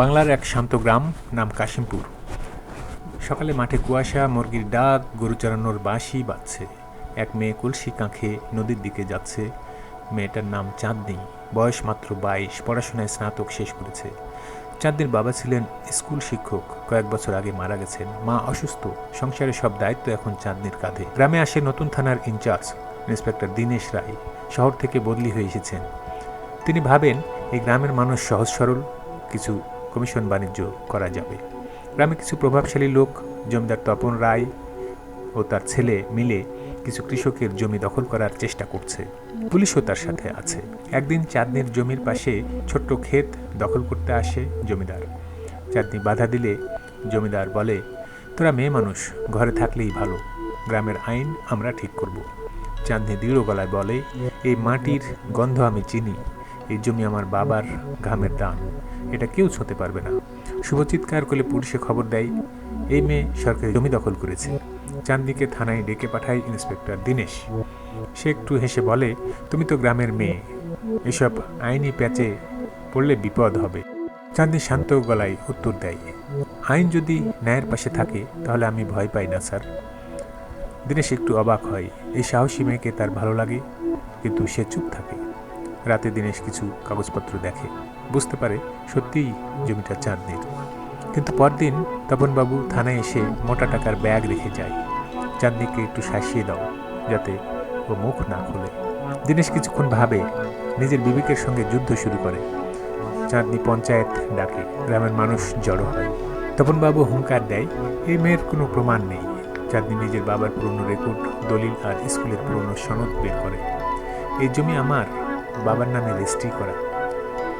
বাংলার এক শান্ত গ্রাম নাম কাশিমপুর। সকালে মাঠে কুয়াশা, মুরগির ডাক, গরু চড়ানোর বাঁশি বাজছে। এক মেয়ে কলসি কাঁখে নদীর দিকে যাচ্ছে। মেয়েটার নাম চাঁদনি, বয়স মাত্র বাইশ, পড়াশোনায় স্নাতক শেষ করেছে। চাঁদনির বাবা ছিলেন স্কুল শিক্ষক, কয়েক বছর আগে মারা গেছেন। মা অসুস্থ সংসারের সব দায়িত্ব এখন চাঁদনির কাঁধে। গ্রামে আসে নতুন থানার ইনচার্জ, ইন্সপেক্টর দীনেশ রায়। শহর থেকে বদলি হয়ে এসেছেন। তিনি ভাবেন, এই গ্রামের মানুষ সহজ সরল, কিছু কমিশন বাণিজ্য করা যাবে। গ্রামে কিছু প্রভাবশালী লোক, জমিদার তপন রায় ও তার ছেলে মিলে কিছু কৃষকের জমি দখল করার চেষ্টা করছে। পুলিশও তার সাথে আছে। একদিন চাঁদনির জমির পাশে ছোট্ট ক্ষেত দখল করতে আসে জমিদার। চাঁদনি বাধা দিলে জমিদার বলে, তোরা মেয়ে মানুষ, ঘরে থাকলেই ভালো। গ্রামের আইন আমরা ঠিক করব। চাঁদনি দৃঢ় গলায় বলে, এই মাটির গন্ধ আমি চিনি। এই জমি আমার বাবার ঘামের দান। এটা কেউ ছুঁতে পারবে না। শুভ চিৎকার করলে পুলিশে খবর দেয়, এই মেয়ে সরকারি জমি দখল করেছে। চাঁদনিকে থানায় ডেকে পাঠায় ইন্সপেক্টর দীনেশ। সে একটু হেসে বলে, তুমি তো গ্রামের মেয়ে। এসব আইনি প্যাচে পড়লে বিপদ হবে। চাঁদনি শান্ত গলায় উত্তর দেয়, আইন যদি ন্যায়ের পাশে থাকে, তাহলে আমি ভয় পাই না, স্যার। দীনেশ একটু অবাক হয়, এই সাহসী মেয়েকে তার ভালো লাগে, কিন্তু সে চুপ থাকে। রাতে দিনেশ কিছু কাগজপত্র দেখে। বুঝতে পারে সত্যিই জমিটা চাঁদনির। কিন্তু পরদিন তপনবাবু থানায় এসে মোটা টাকার ব্যাগ রেখে যায়। চাঁদনিকে একটু শাসিয়ে দাও, যাতে ও মুখ না খুলে। দিনেশ কিছুক্ষণ ভাবে নিজের বিবেকের সঙ্গে যুদ্ধ শুরু করে। চাঁদনি পঞ্চায়েত ডাকে, গ্রামের মানুষ জড়ো হয়। তপনবাবু হুঙ্কার দেয় এই মেয়ের কোনো প্রমাণ নেই। চাঁদনি নিজের বাবার পুরনো রেকর্ড, দলিল আর স্কুলের পুরনো সনদ বের করে। এই জমি আমার বাবার নামে রেজিস্ট্রি করা।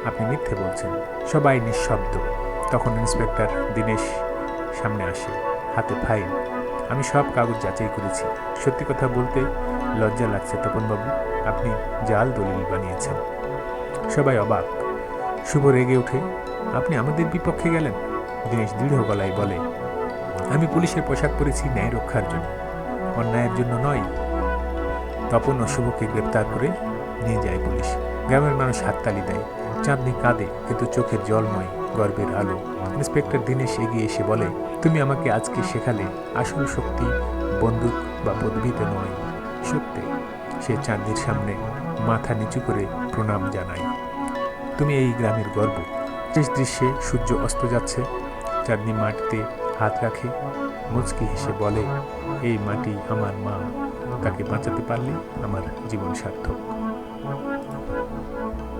আপনি মিথ্যে বলছেন। সবাই নিঃশব্দ। তখন ইন্সপেক্টর দীনেশ সামনে আসে, হাতে ফাইল। আমি সব কাগজ যাচাই করেছি। সত্যি কথা বলতে লজ্জা লাগছে তপনবাবু। আপনি জাল দলিল বানিয়েছেন। সবাই অবাক। শুভ রেগে ওঠে। আপনি আমাদের বিপক্ষে গেলেন? দীনেশ দৃঢ় গলায় বলে, আমি পুলিশের পোশাক পরেছি ন্যায় রক্ষার জন্য। অন্যায়ের জন্য নয়। তপন ও শুভকে গ্রেপ্তার করে নিয়ে যায় পুলিশ। গ্রামের মানুষ হাততালি দেয়। চাঁদনি কাঁদে, কিন্তু চোখের জল নয় গর্বের আলো। ইন্সপেক্টর দিনেশ এগিয়ে এসে বলে, তুমি আমাকে আজকে শেখালে আসল শক্তি বন্দুক বা পদবিতে নয়, সত্যি। সে চাঁদনির সামনে মাথা নিচু করে প্রণাম জানায়। তুমি এই গ্রামের গর্ব। শেষ দৃশ্যে সূর্য অস্ত যাচ্ছে। চাঁদনি মাটিতে হাত রাখে। মুচকি হেসে বলে, এই মাটি আমার মা। তাকে বাঁচাতে পারলে আমার জীবন সার্থক। Thank you.